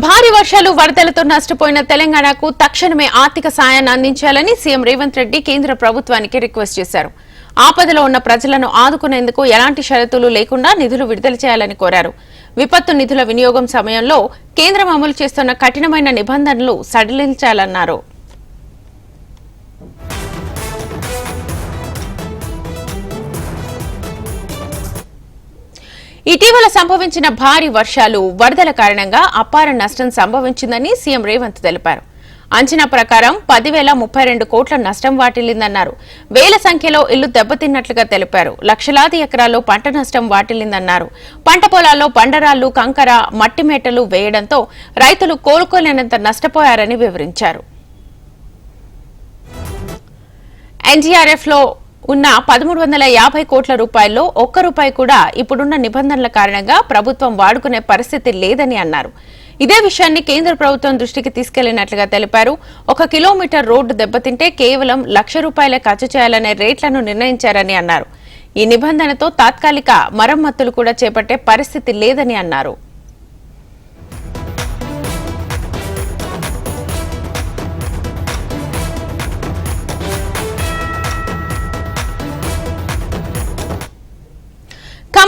భారీ వర్షాలు వరదలతో నష్టపోయిన తెలంగాణకు తక్షణమే ఆర్థిక సాయాన్ని అందించాలని సీఎం రేవంత్ రెడ్డి కేంద్ర ప్రభుత్వానికి రిక్వెస్ట్ చేశారు. ఆపదలో ఉన్న ప్రజలను ఆదుకునేందుకు ఎలాంటి షరతులు లేకుండా నిధులు విడుదల చేయాలని కోరారు. విపత్తు నిధుల వినియోగం సమయంలో కేంద్రం అమలు చేస్తున్న కఠినమైన నిబంధనలు సడలించాలన్నారు. ఇటీవల సంభవించిన భారీ వర్షాలు వరదల కారణంగా అపార నష్టం సంభవించిందని సీఎం రేవంత్ తెలిపారు. అంచనా ప్రకారం పదివేల ముప్పై రెండు కోట్ల నష్టం వాటిల్లిందన్నారు. వేల సంఖ్యలో ఇల్లు దెబ్బతిన్నట్లుగా తెలిపారు. లక్షలాది ఎకరాల్లో పంట నష్టం వాటిల్లిందన్నారు. పంట పొలాల్లో బండరాళ్ళు కంకర మట్టి మేటలు వేయడంతో రైతులు కోలుకోలేనంత నష్టపోయారని వివరించారు. ఎన్డీఆర్ఎఫ్లో ఉన్న పదమూడు వందల యాభై కోట్ల రూపాయల్లో ఒక్క రూపాయి కూడా ఇప్పుడున్న నిబంధనల కారణంగా ప్రభుత్వం వాడుకునే పరిస్థితి లేదని అన్నారు. ఇదే విషయాన్ని కేంద్ర ప్రభుత్వం దృష్టికి తీసుకెళ్ళినట్లుగా తెలిపారు. ఒక కిలోమీటర్ రోడ్డు దెబ్బతింటే కేవలం లక్ష రూపాయలే ఖర్చు చేయాలనే రేట్లను నిర్ణయించారని అన్నారు. ఈ నిబంధనతో తాత్కాలిక మరమ్మతులు కూడా చేపట్టే పరిస్థితి లేదని అన్నారు.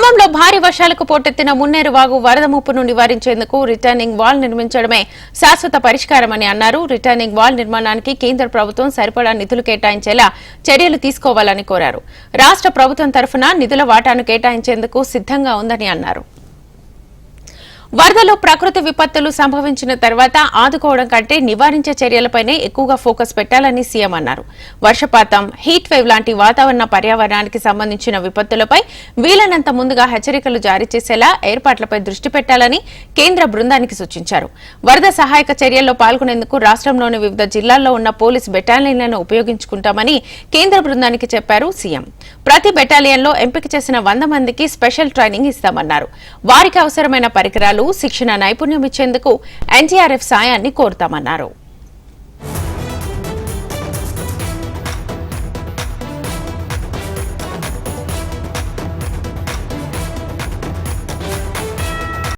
ఖమ్మంలో భారీ వర్షాలకు పోటెత్తిన మున్నేరు వాగు వరద ముప్పును నివారించేందుకు రిటర్నింగ్ వాల్ నిర్మించడమే శాశ్వత పరిష్కారమని అన్నారు. రిటర్నింగ్ వాల్ నిర్మాణానికి కేంద్ర ప్రభుత్వం సరిపడా నిధులు కేటాయించేలా చర్యలు తీసుకోవాలని కోరారు. రాష్ట్ర ప్రభుత్వం తరఫున నిధుల వాటాను కేటాయించేందుకు సిద్ధంగా ఉందని అన్నారు. వరదలో ప్రకృతి విపత్తులు సంభవించిన తర్వాత ఆదుకోవడం కంటే నివారించే చర్యలపైనే ఎక్కువగా ఫోకస్ పెట్టాలని సీఎం అన్నారు. వర్షపాతం హీట్ వేవ్ లాంటి వాతావరణ పర్యావరణానికి సంబంధించిన విపత్తులపై వీలైనంత ముందుగా హెచ్చరికలు జారీ చేసేలా ఏర్పాట్లపై దృష్టి పెట్టాలని కేంద్ర బృందానికి సూచించారు. వరద సహాయక చర్యల్లో పాల్గొనేందుకు రాష్ట్రంలోని వివిధ జిల్లాల్లో ఉన్న పోలీస్ బెటాలియన్లను ఉపయోగించుకుంటామని కేంద్ర బృందానికి చెప్పారు సీఎం. ప్రతి బెటాలియన్లో ఎంపిక చేసిన వంద మందికి స్పెషల్ ట్రైనింగ్ ఇస్తామన్నారు. వారికి అవసరమైన పరికరాలు శిక్షణ నైపుణ్యం ఇచ్చేందుకు ఎన్టీఆర్ఎఫ్ సాయాన్ని కోరుతామన్నారు.